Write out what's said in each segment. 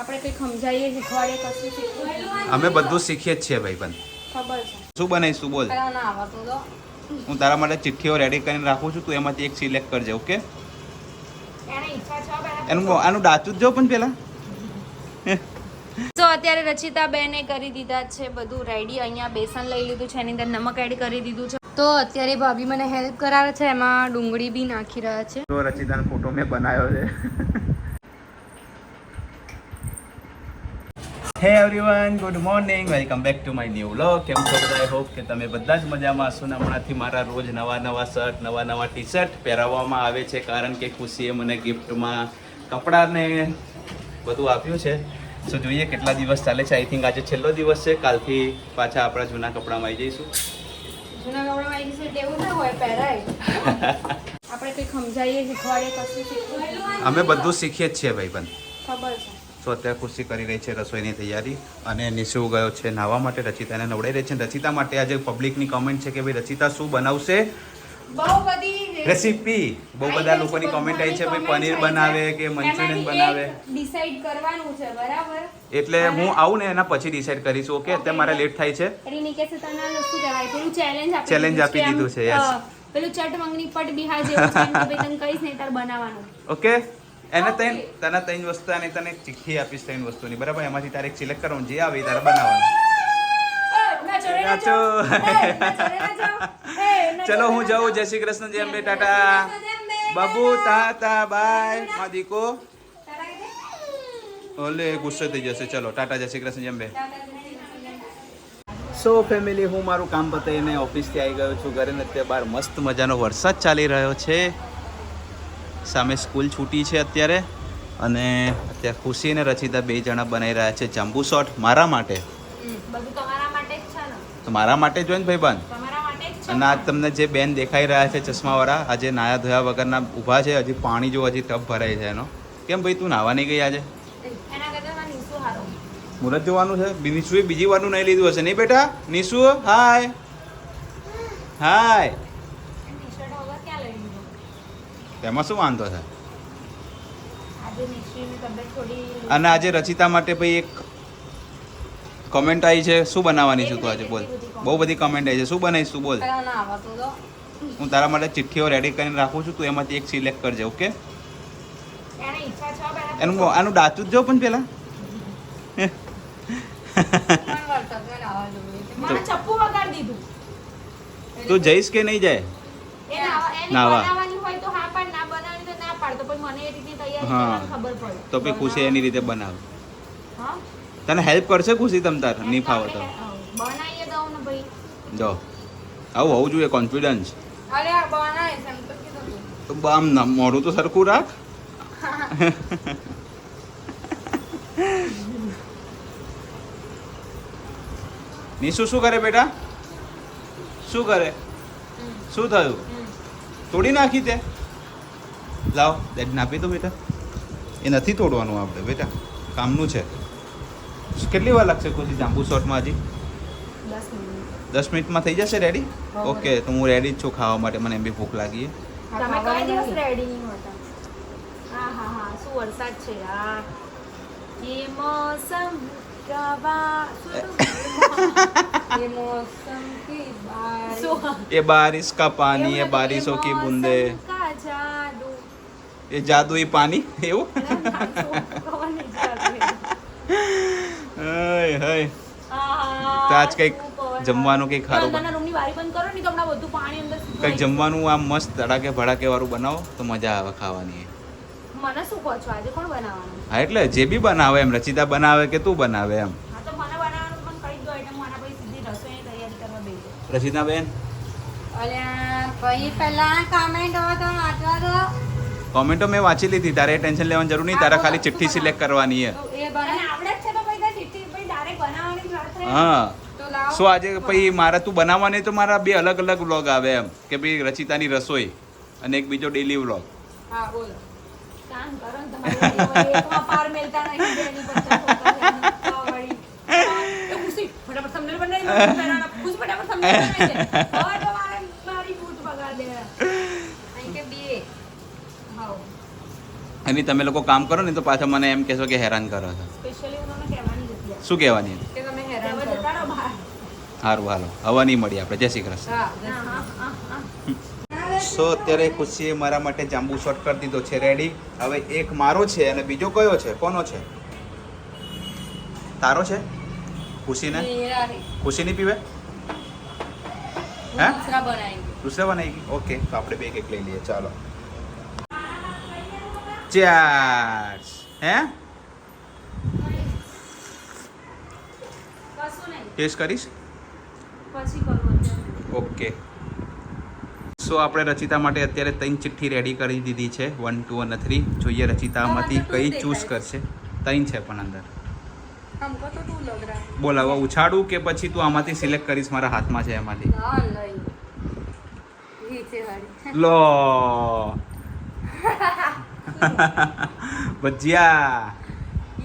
આપણે કંઈક સમજાવીએ શીખવાડીએ કશું અમે બધું શીખીએ જ છીએ ભાઈ પણ ખબર છે. શું બનાવીશું બોલ? હું તારા માટે ચિઠ્ઠીઓ રેડી કરીને રાખું છું તું એમાંથી એક સિલેક્ટ કરજે ઓકે એનું આનું ડાચું જ જો પણ પેલા. તો અત્યારે રચિતા બેને કરી દીધા છે બધું રેડી અહીંયા બેસન લઈ લીધું છે એની અંદર નમક એડ કરી દીધું છે. તો અત્યારે ભાભી મને હેલ્પ કરાવે છે એમાં ડુંગળી બી નાખી રહ્યા છે. તો રચિતાનો ફોટો મેં બનાવ્યો છે. Hey everyone good morning welcome back to my new vlog કેમ છો બધા? હોપ કે તમે બધા જ મજામાં હશો ને હમણાંથી મારા રોજ નવા નવા શર્ટ નવા નવા ટી શર્ટ પહેરાવવામાં આવે છે. કારણ કે ખુશીએ મને ગિફ્ટમાં કપડાને બધું આપ્યું છે. સો જોઈએ કેટલા દિવસ ચાલે છે. આઈ થિંક આજે છેલ્લો દિવસ છે. કાલથી પાછા આપણા જૂના કપડામાં આવી જઈશું. જૂના કપડામાં આવી જઈશું એટલે એવું ના હોય પહેરાય. આપણે કંઈક સમજાવીએ શીખવાડીએ કશું શીખવાડેલું અમે બધું શીખીએ જ છીએ ભાઈ પણ ખબર છે. સો અત્યારે ખુશી કરી રહી છે રસોઈની તૈયારી અને નિશુ ગયો છે નાહવા માટે. રચિતાને નવડાઈ રહી છે. રચિતા માટે આજે પબ્લિકની કોમેન્ટ છે કે ભાઈ રચિતા શું બનાવશે? રેસીપી બહુ બધા લોકોની કોમેન્ટ આવી છે ભાઈ પનીર બનાવે કે મંચુરિયન બનાવે? ડિસાઈડ કરવાનું છે બરાબર? એટલે હું આવું ને એના પછી ડિસાઈડ કરીશું. ઓકે અત્યારે મારે લેટ થાય છે. રીની કે છે તને શું કહેવાય? પેલું ચેલેન્જ આપી ચેલેન્જ દીધું આપી દીધું છે, યસ પેલું ચટ મંગની પટ બિહાર જેવું છે કે ભાઈ તને કહીશ નહીં તાર બનાવવાનું. ઓકે એને ત્રણ તને ત્રણ વસ્તુ અને તને ચીઠી ચિઠ્ઠી આપીશ ત્રણ વસ્તુની. બરાબર? એમાંથી તારે સિલેક્ટ કરવાનું. જે આવે તારે બનાવવાનું. ચલો હું જાઉં. જય શ્રી કૃષ્ણ જય અંબે ટાટા. બાબુ તાતા બાય. માદીકો ઓલે ગુસ્સે થઈ જશે. ચલો ટાટા, જય શ્રી કૃષ્ણ, જય અંબે. સો ફેમિલી હું મારું કામ પતાવીને ઓફિસથી આવી ગયો છું. ઘરે ને અત્યારે બહાર મસ્ત મજાનો વરસાદ ચાલી રહ્યો છે. સામે સ્કૂલ છૂટી છે અત્યારે. અને અત્યારે ખુશી અને રચિતા બે જણા બનાવી રહ્યા છે જાંબુ શોટ મારા માટે. તો મારા માટે જોઈને ભાઈબંધ? અને આજ તમને જે બેન દેખાઈ રહ્યા છે ચશ્માવાળા આજે નાયા ધોયા વગરના ઊભા છે હજી પાણી જો હજી ટપ ભરાય છે એનો. કેમ ભાઈ તું નાહવા નહીં ગઈ આજે? એના કરતા મારે નીસું હારું. મુહૂર્ત જોવાનું છે? નિશુએ બીજી વારનું નહીં લીધું હશે. નહીં બેટા? નિશુ હાય. હાય એ ટી-શર્ટ વગર ક્યાં લઈ લીધું? તેમાં શું વાંધો છે? અને આજે રચિતા માટે ભાઈ એક કમેન્ટ આવી છે. શું બનાવવાની છું તું આજે? બોલ. બહુ બધી કમેન્ટ આવી છે. શું બનાવીશ? તું બોલ હું તારા માટે ચિઠ્ઠીઓ રેડી કરીને રાખું છું. તું એમાંથી એક સિલેક્ટ કરજે ઓકે એને આનું ડાચું જ જો પણ પેલા. તું જઈશ કે નહીં જાય? એ નાહવા- એની નાહવા. બનાવવાની હોય તો હા પાડ, ના બનાવવાની તો. તો પછી મને એ રીતની તૈયારી હા. કરવાની ખબર પડે. તો પછી ખુશી એની રીતે બનાવ હા? તને હેલ્પ કરશે ખુશી તમ તાર એમ નહીં ફાવો તો આપણે, બનાવીએ દઉં ને ભાઈ. જો આવું હોવું જોઈએ કોન્ફિડન્સ અરે આ બનાવીશ એમ તો કીધું તું. તો આમ ન- મોઢું તો સરખું રાખ નિશુ શું કરે બેટા શું કરે હમ. શું થયું હમ. તોડી નાખી તે લાવ દેડ નાપી દો બેટા એ નથી તોડવાનું આપણે બેટા કામનું છે કેટલી વાર લાગશે ખુશી જાંબુ શોર્ટમાં હજી દસ મિનિટ. દસ મિનિટમાં થઈ જશે રેડી હા, ઓકે તો હું રેડી જ છું ખાવા માટે મને એમ બી ભૂખ લાગી છે. તમે કઈ દિવસ રેડી નહીં હોતા હા હા હા શું વરસાદ છે યાર ये मौसम रवा ये मौसम की बारिश ये बारिश का पानी ये बारिशों की बूंदे का जादू એ જાદુ એ પાણી એવું? હય હય. આજ કંઈક જમવાનું કંઈક ખારું કંઈક જમવાનું આમ મસ્ત તડાકે ભડાકે વાળું બનાવો તો મજા આવે ખાવાની. હા એટલે જે બી બનાવે એમ રચિતા બનાવે કે તું બનાવે એમ. રચિતા બેન અલ્યા ભાઈ પહેલા કમેન્ટ તો વાંચવા દો કોમેન્ટો મેં વાંચી લીધી તારે ટેન્શન લેવાની જરૂર નહીં તારે ખાલી ચિઠ્ઠી સિલેક્ટ કરવાની છે. હા. તો શું આજે પછી મારા તું બનાવવાની તો મારા બે અલગ અલગ વ્લોગ આવે એમ કે ભાઈ રચિતાની રસોઈ અને એક બીજો ડેલી વ્લોગ હા બોલો. કામ કરો ને તમારે એકમાં પાર મેલતા નહીં બેની પચાસ હોતા નહીં. તો વળી. એ ખુશી, ફટાફટ thumbnail બનાવી દો. પહેલાના ખુશ ફટાફટ thumbnail બનાવી દે. હવે તો મારે મારી બૂટ બગાડ દે. અહીં કે બે હાઉ. તમે લોકો કામ કરો ને તો પાછા મને એમ કહેશો કે હેરાન કરો છો. શું કહેવાની? સારું હાલો. હવા નહીં મળી આપણે. જય શ્રી કૃષ્ણ. સો અત્યારે ખુશીએ મારા માટે જાંબુ શોર્ટ કરી દીધો છે. રેડી હવે એક મારો છે અને બીજો કયો છે? કોનો છે? તારો છે? ખુશીને? ખુશી નહીં પીવે? હે દૂસરા બનાવી ઓકે તો આપણે બે કેક લઈ લઈએ. ચાલો. પચાસ. હે? ટેસ્ટ કરીશ? ઓકે. સો આપણે રચિતા માટે અત્યારે ત્રણ ચિઠ્ઠી રેડી કરી દીધી છે. વન ટુ અને થ્રી જોઈએ રચિતામાંથી કઈ ચૂઝ કરશે. ત્રણ છે પણ અંદર. બોલ હવે ઉછાડું કે પછી તું આમાંથી સિલેક્ટ કરીશ? મારા હાથમાં છે એમાંથી. લો. ભજીયા.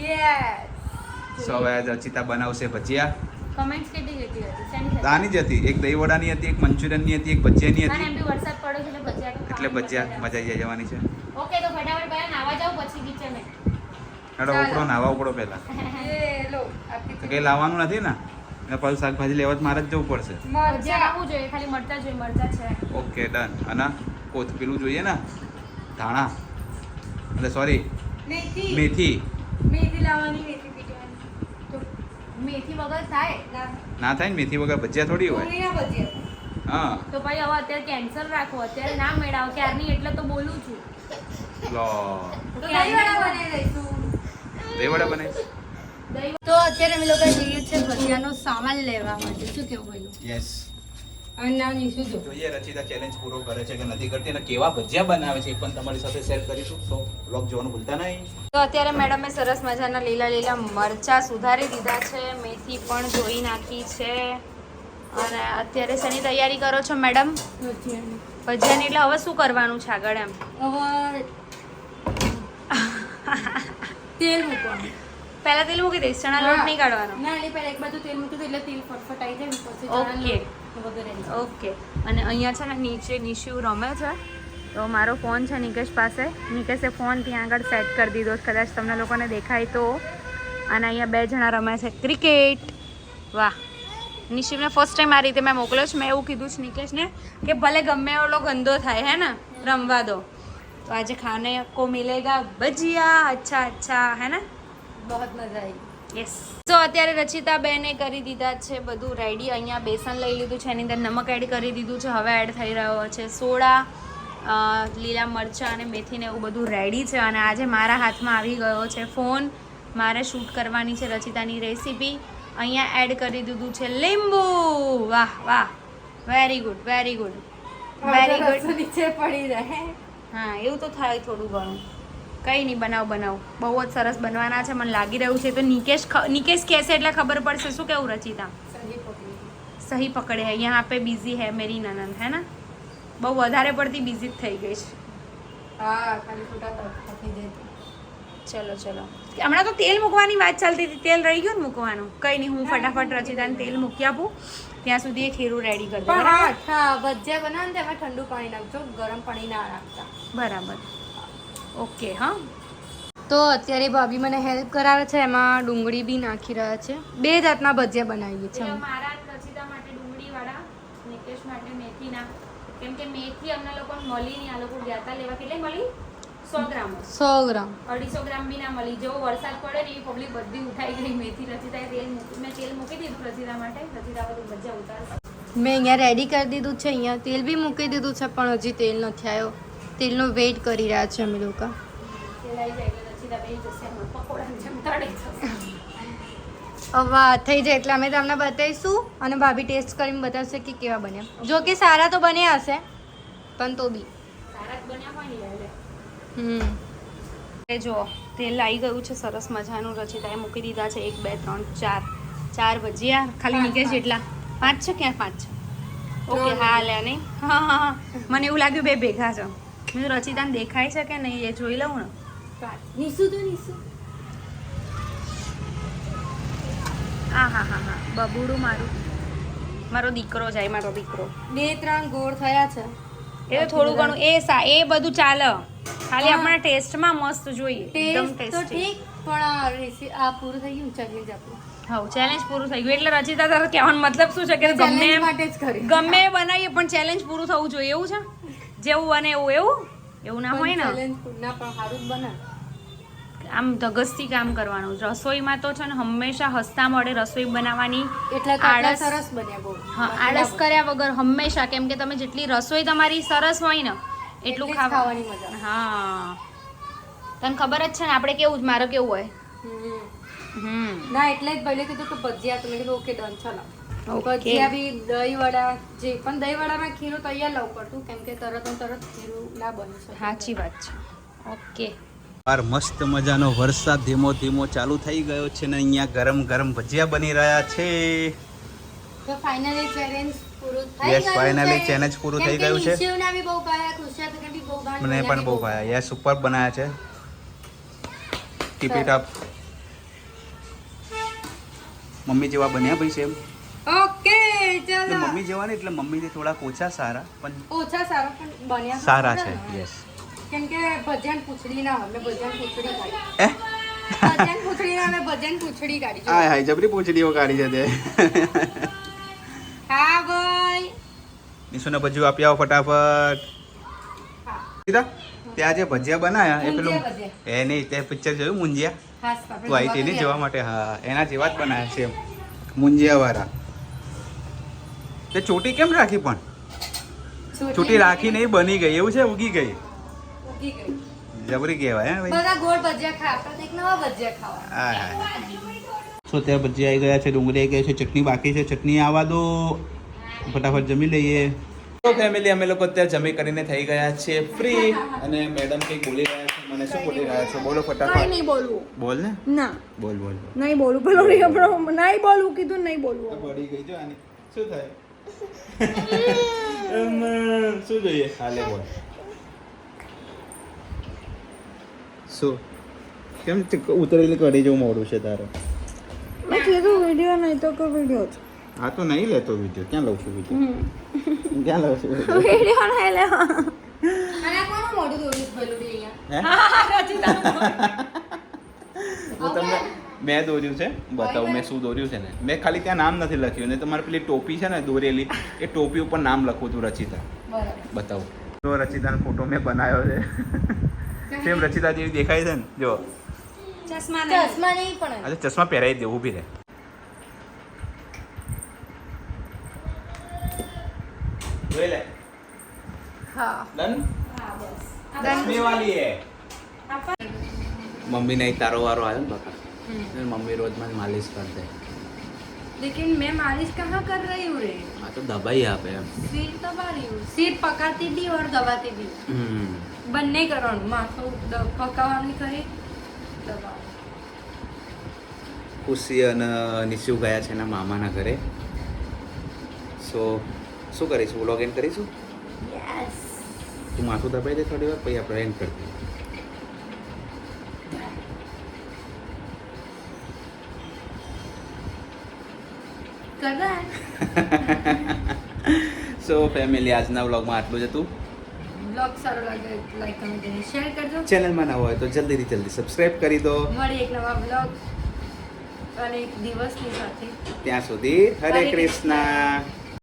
યસ સો હવે અચિતા બનાવશે ભજીયા. કમેન્ટ્સ કેટલી જતી હતી? દાની જ હતી. એક દહીં વડાની હતી એક મંચુરિયનની હતી એક ભજીયાની હતી. એમ બી વરસાદ પડ્યો છે એટલે ભજીયા એટલે ભજીયા મજા આવી જવાની છે. ઓકે તો ફટાફટ પહેલા નાવા જાવ પછી કિચને હેડો ઉપડો નાવા ઉપડો પહેલા. એ લો તો કઈ લાવવાનું નથી ને? ને પાછું શાકભાજી લેવા જ મારે જ જવું પડશે. મરચા. લાવવું જોઈએ ખાલી મરચા જોઈએ મરચા છે. ઓકે ડન અને કોથ પેલું જોઈએ ને? ધાણા. એટલે સોરી મેથી. મેથી. લાવવાની મેથી પીટવાની મેથી વગર થાય? ના. થાય ને મેથી વગર ભજીયા થોડી હોય. હા. તો ભાઈ હવે અત્યારે કેન્સલ રાખો. અત્યારે ના મેળાવો. ક્યારની એટલે તો બોલું છું. તો અત્યારે અમે લોકો જઈએ છે ભજીયાનો સામાન લેવા માટે. શું કેવું યસ અને ના જોઈએ રચિતા ચેલેન્જ પૂરો કરે છે કે નથી કરતી અને કેવા ભજીયા બનાવે છે એ પણ તમારી સાથે શેર કરીશું. તો બ્લોગ જોવાનું ભૂલતા નહીં. તો અત્યારે મેડમે સરસ મજાના લીલા લીલા મરચા સુધારી દીધા છે મેથી પણ ધોઈ નાખી છે. અને અત્યારે શેની તૈયારી કરો છો મેડમ ભજીયાની. એટલે હવે શું કરવાનું છે આગળ એમ? હવે તેલ મૂકવાનું. પહેલા તેલ મૂકી દઈશ ચણા લોટ નહીં કાઢવાનો? ના એટલે પહેલા એક બાજુ તેલ મૂકી મૂક્યું એટલે તેલ ફટફટાઈ જાય પછી ઓકે. ઓકે. અને અહીંયા છે ને નીચે નિશુ રમે છે. તો મારો ફોન છે નિકેશ પાસે. નિકેશે ફોન ત્યાં આગળ સેટ કરી દીધો કદાચ તમને લોકોને દેખાય તો. અને અહીંયા બે જણા રમે છે. ક્રિકેટ. વાહ. નિશિવને ફર્સ્ટ ટાઈમ આ રીતે મેં મોકલ્યો છે. મેં એવું કીધું છે નિકેશને કે ભલે ગમે એવો ગંદો થાય હે ને? રમવા દો. તો આજે ખાને કો મિલેગા. ભજીયા. અચ્છા અચ્છા. હે ને? બહુ મજા આવી. યસ તો અત્યારે રચિતા બેને કરી દીધા છે બધું રેડી અહીંયા બેસન લઈ લીધું છે એની અંદર નમક એડ કરી દીધું છે હવે એડ થઈ રહ્યો છે સોડા લીલા મરચાં અને મેથીને એવું બધું રેડી છે અને આજે મારા હાથમાં આવી ગયો છે ફોન મારે શૂટ કરવાની છે રચિતાની રેસીપી અહીંયા એડ કરી દીધું છે લીંબુ. વાહ વાહ. Very good very good very good નીચે પડી રહે. હા એવું તો થાય થોડું ઘણું. કંઈ નહીં બનાવ બનાવ. બહુ જ સરસ બનવાના છે મને લાગી રહ્યું છે. તો નિકેશ નિકેશ કહેશે એટલે ખબર પડશે. શું કેવું રચિતા? સહી પકડે. હે યહાં પે બિઝી હે મેરી નનંદ હે ના? બહુ વધારે પડતી બિઝી જ થઈ ગઈ છે. ચલો ચલો. હમણાં તો તેલ મૂકવાની વાત ચાલતી હતી. તેલ રહી ગયું ને મૂકવાનું? કંઈ નહીં હું ફટાફટ રચિતાને તેલ મૂકી આપું. ત્યાં સુધી એ ખીરું રેડી કરી દઉં ભજીયા બનાવો ને તેમાં ઠંડુ પાણી નાખજો ગરમ પાણી ના નાખતા બરાબર. ઓકે હા. તો અત્યારે ભાભી મને હેલ્પ કરાવે છે એમાં ડુંગળી બી નાખી રહ્યા છે. બે જાતના ભજીયા બનાવીએ છીએ મારા રચિતા માટે ડુંગળીવાળા નિકેશ માટે મેથીના. કેમ કે મેથી અમને લોકોને મળી નહીં આ લોકો ગયા લેવા. કેટલે મળી? સો ગ્રામ સો ગ્રામ. અઢીસો ગ્રામ બી ના મળી. જેવો વરસાદ પડે ને એ પબ્લિક બધી ઉઠાઈ ગઈ. મેથી રચિતાએ તેલ મેં તેલ મૂકી દીધું રચિતા માટે. રચિતા બધું ભજીયા ઉતારશે. મેં અહીંયા રેડી કરી દીધું છે અહીંયા તેલ બી મૂકી દીધું છે પણ હજી તેલ નથી આવ્યો. તેલનો વેઇટ કરી રહ્યા છે અમે લોકો. આ થઈ જાય એટલે અમે તમને બતાવીશું અને ભાભી ટેસ્ટ કરીને બતાવશે કે કેવા બન્યા. જો કે સારા તો બન્યા હશે પણ તો બી. હમ. જો તેલ આવી ગયું છે સરસ મજાનું. રચિતાએ મૂકી દીધા છે એક બે ત્રણ ચાર. ચાર ભજીયા ખાલી નીકળે છે એટલા. પાંચ છે ક્યાં પાંચ છે? ઓકે હા લે નહીં. હા હા મને એવું લાગ્યું બે ભેગા છે કીધું રચિતાને દેખાય છે કે નહીં એ જોઈ લઉં ને. નિશુ તો નિશુ હા હા હા હા. બબુડું મારું. મારો દીકરો જાય મારો દીકરો. બે ત્રણ ગોળ થયા છે. એ થોડું ઘણું એ સા એ બધું ચાલે. ખાલી આપણા ટેસ્ટમાં મસ્ત જોઈએ એકદમ ટેસ્ટ. તો ઠીક પણ આ પૂરું થઈ ગયું ચેલેન્જ આપણું. હા ચેલેન્જ પૂરું થઈ ગયું. એટલે રચિતા તારો કહેવાનો મતલબ શું છે કે ગમે ગમે બનાવીએ પણ ચેલેન્જ પૂરું થવું જોઈએ એવું છે? જેવું બને એવું એવું? એવું ના હોય ને? આમ ધગસથી કામ કરવાનું. રસોઈમાં તો છે ને હંમેશા હસતા મળે રસોઈ બનાવવાની એટલે આળસ- સરસ બન્યા બહુ. હા આળસ કર્યા વગર હંમેશા કેમ કે તમે જેટલી રસોઈ તમારી સરસ હોય ને એટલું ખાવાની મજા હા. તને ખબર જ છે ને આપણે કેવું જ મારે કેવું હોય? હમ. ના એટલે જ ભલે કીધું કે ભજીયા તમે કીધું ઓકે ડન ચલો. દહીં વડા જે પણ દહીં વડામાં ખીરું તૈયાર લાવવું પડતું કેમ કે તરત તરત ખીરું ના બની શકે. સાચી વાત છે. ઓકે. બાર મસ્ત મજાનો વરસાદ ધીમો ધીમો ચાલુ થઈ ગયો છે ને અહીંયા ગરમ ગરમ ભજીયા બની રહ્યા છે. તો ફાઇનલી ચેલેન્જ પૂરું થઈ ગયું છે. પૂરું થઈ ગયું છે. નિશિવના બી બહુ ભાયા ખુશિયા તો બી બહુ ભાયા મને પણ બહુ ભાયા યસ ઉપર બનાયા છે. ઇટ મમ્મી જેવા બન્યા ભાઈ સેમ ઓકે ચલો. મમ્મી જવાની એટલે એટલે મમ્મીથી થોડાક ઓછા સારા પણ ઓછા સારા પણ બન્યા સારા છે ને. યસ કેમ કે ભજન પૂછડી ના અમે ભજન પૂછડી કાઢી. એ ભજન પૂછડી ના અમે ભજન પૂછડી કાઢી જો. હાય હાય જબરી પૂછડીઓ કાઢી છે તે. હા ભાઈ. નિશુને ભજીયું આપી આવો ફટાફટ. હા. સીધા? ત્યાં જે ભજીયા બનાયા એ પેલું એ નહીં તે પિક્ચર જોયું મુંજિયા? ખાસ આપણે તું આવી જોવા માટે. હા એના જેવા જ બનાયા છે મુંજિયા વાળા તે ચોટી કેમ રાખી પણ? ચોટી રાખી નહીં બની ગઈ એવું છે? ઉગી ગઈ? ઉગી ગઈ. જબરી કહેવાય હે ભાઈ? બધા ગોળ ભજીયા ખા આપણે એક નવા ભજીયા ખાવા હા હા સો ત્યાં ભજીયા આવી ગયા છે? ડુંગળી આવી ગઈ છે ચટણી બાકી છે ચટણી આવવા દો. ફટાફટ જમી લઈએ. તો ફેમિલી અમે લોકો અત્યારે જમી કરીને થઈ ગયા છે ફ્રી અને મેડમ કંઈક બોલી રહ્યા છે? મને શું બોલી રહ્યા છે? બોલો ફટાફટ. નહીં બોલવું બોલ ને? ના. બોલ બોલ. નહીં બોલવું પેલો નહીં નહીં બોલવું કીધું નહીં બોલવું બળી ગઈ જો આની. શું થાય? શું? જોઈએ હાલે બોલ શું કેમ તે ઉતરેલી કઢી જેવું મોડું છે તારે? મેં કીધું વીડિયો નહીં તો કે વીડિયો જ. હા તો નહીં લેતો વીડિયો ક્યાં લઉં છું વીડિયો ક્યાં લઉં છું વીડિયો નહીં લેવા. અને કોનું મોઢું પેલું બી અહીંયા? હે? હું તમને મેં દોર્યું છે. બતાવું મેં શું દોર્યું છે ને. મેં ખાલી ત્યાં નામ નથી લખ્યું. ને તમારે પેલી ટોપી છે ને દોરેલી એ ટોપી ઉપર નામ લખવું હતું રચિતા. બરાબર. બતાવું. જો રચિતાનો ફોટો મેં બનાવ્યો છે. સેમ રચિતા જેવી દેખાય છે ને? જો. ચશ્મા ચશ્મા નહીં પણ આજે ચશ્મા પહેરાવી દે ઊભી રહે. જોઈ લે. હા. ડન? ચશ્મી વાલી હે મમ્મી નહીં તારો વારો આવ્યો ને બકા અને મમ્મી રોજ મને માલિશ કરી દે लेकिन मैं मालिश कहाँ कर रही हूँ रे આ તો દબાઈ આપે એમ सिर दबा रही हूँ सिर पकाती भी और दबाती भी હમ બંને કરવાનું માથું દ- પકાવવાની કરી દબાવવાનું ખુશી અને નિશુ ગયા છે એના મામાના ઘરે સો શું કરીશું વ્લોગ એન્ડ કરીશું યસ તું માથું દબાઈ દે થોડી વાર પછી આપણે એન્ડ કરી સો ફેમિલી આજના વ્લોગમાં આટલું જ હતું? બ્લોગ સારો લાગે લાઈક કમેન્ટ અને શેર કરજો. ચેનલમાં નવા હોય તો જલ્દીથી જલ્દી સબસ્ક્રાઇબ કરી દો. મળી એક નવા બ્લોગ અને એક દિવસની સાથે. ત્યાં સુધી હરે કૃષ્ણ.